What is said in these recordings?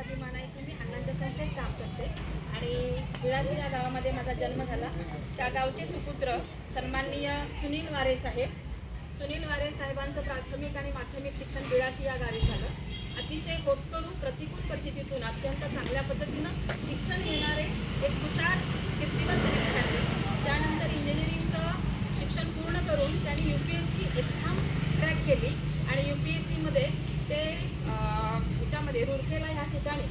अभिमान आहे की मी अण्णांच्या संस्थेत काम करते. आणि विळाशी या गावामध्ये माझा जन्म झाला. त्या गावचे सुपुत्र सन्माननीय सुनील वारे साहेब. सुनील वारे साहेबांचं प्राथमिक आणि माध्यमिक शिक्षण बिळाशी या गावी झालं. अतिशय होतकरू प्रतिकूल परिस्थितीतून अत्यंत चांगल्या पद्धतीनं शिक्षण घेणारे एक हुशार कीर्तिवंत विद्यार्थी. त्यानंतर इंजिनिअरिंगचं शिक्षण पूर्ण करून त्यांनी U P S C exam crack केली आणि यू पी एस सीमध्ये ते अं, म्हणजे रुरकेला या ठिकाणी.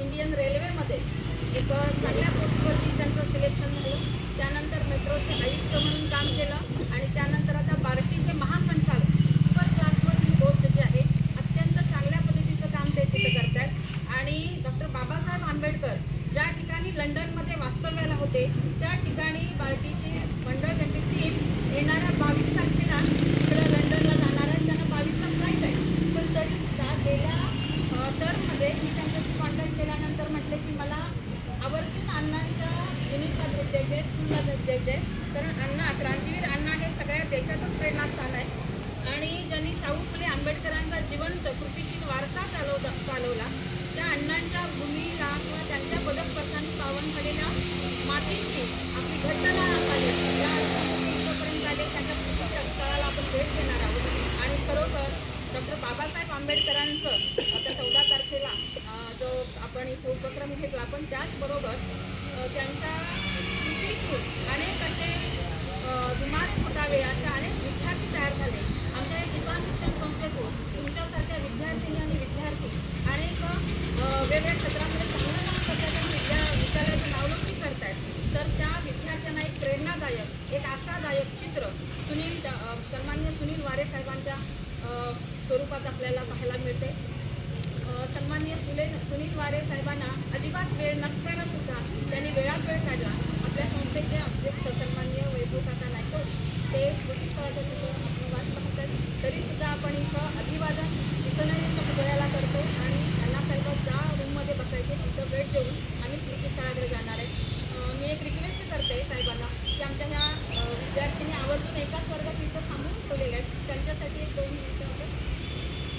इंडियन रेल्वेमध्ये एक चांगल्या पोस्टवरती त्यांचं सिलेक्शन झालं. त्यानंतर मेट्रोचे आयुक्त म्हणून काम केलं आणि त्यानंतर आता बार्टीचे महासंचालक सुपर क्लासवरची पोस्ट जी आहे अत्यंत चांगल्या पद्धतीचं काम ते तिथे करतात आणि डॉक्टर बाबासाहेब आंबेडकर ज्या ठिकाणी लंडनमध्ये वास्तव्याला होते त्या ठिकाणी बार्टीची मंडळ त्यांची टीम येणाऱ्या बावीस तारखेला इकडं लंडनला जाणार आहे त्यांना बावीसला फ्लाईट आहे पण तरी सुद्धा गेल्या टर्ममध्ये मी त्यांच्याशी कॉन्टॅक्ट केल्यानंतर म्हटले की मला आवर्जून अण्णांच्या युनिटला भेट द्यायचे स्कूलला भेट द्यायचे कारण अण्णा क्रांतीवीर अण्णा हे सगळ्या देशाचंच प्रेरणास्थान आहे. आणि ज्यांनी शाहू फुले आंबेडकरांचा जिवंत कृतीशील वारसा चालवता चालवला त्या अण्णांच्या भूमीला किंवा त्यांच्या पदस्पर्शांनी पावन झालेल्या मातीची आपली घटना झाली. या इथपर्यंत आले त्यांच्या स्थळाला आपण भेट देणार आहोत. आणि खरोखर डॉक्टर बाबासाहेब आंबेडकरांचं आता चौदा तारखेला जो आपण इथे उपक्रम घेतला पण त्याचबरोबर त्यांच्या कृतीतून अनेक असे अं, फुटावे असे अनेक विद्यार्थी तयार झाले. आमच्या या किसान शिक्षण संस्थेतून तुमच्यासारख्या विद्यार्थिनी आणि विद्यार्थी अनेक वेगवेगळ्या क्षेत्रामध्ये चांगलं काम करतात आणि विद्या विद्यालयाचं नावलौकिक करतायत. तर त्या विद्यार्थ्यांना एक प्रेरणादायक एक आशादायक चित्र सुनील सन्मान्य सुनील वारे साहेबांच्या स्वरूपात आपल्याला पाहायला मिळते. सन्मान्य सन्माननीय सुले सुनील वारे साहेबांना अजिबात वेळ नसताना सुद्धा त्यांनी वेळात वेळ काढला. आपल्या संस्थेचे अध्यक्ष सन्माननीय वैभव काका नायको ते स्मृतीस्थळाच्या तिथं आपण वाट पाहतात तरीसुद्धा आपण इथं अभिवादन विसर्जनाच्या पुतळ्याला करतो आणि अण्णासाहेब ज्या रूममध्ये बसायचे तिथं भेट देऊन आम्ही स्मृतीस्थळाकडे जाणार आहे. मी एक रिक्वेस्ट करते साहेबांना की आमच्या ह्या विद्यार्थ्यांनी आवर्जून एकाच वर्गात इथं थांबून ठेवलेल्या आहेत. त्यांच्यासाठी एक दोन मिनिटं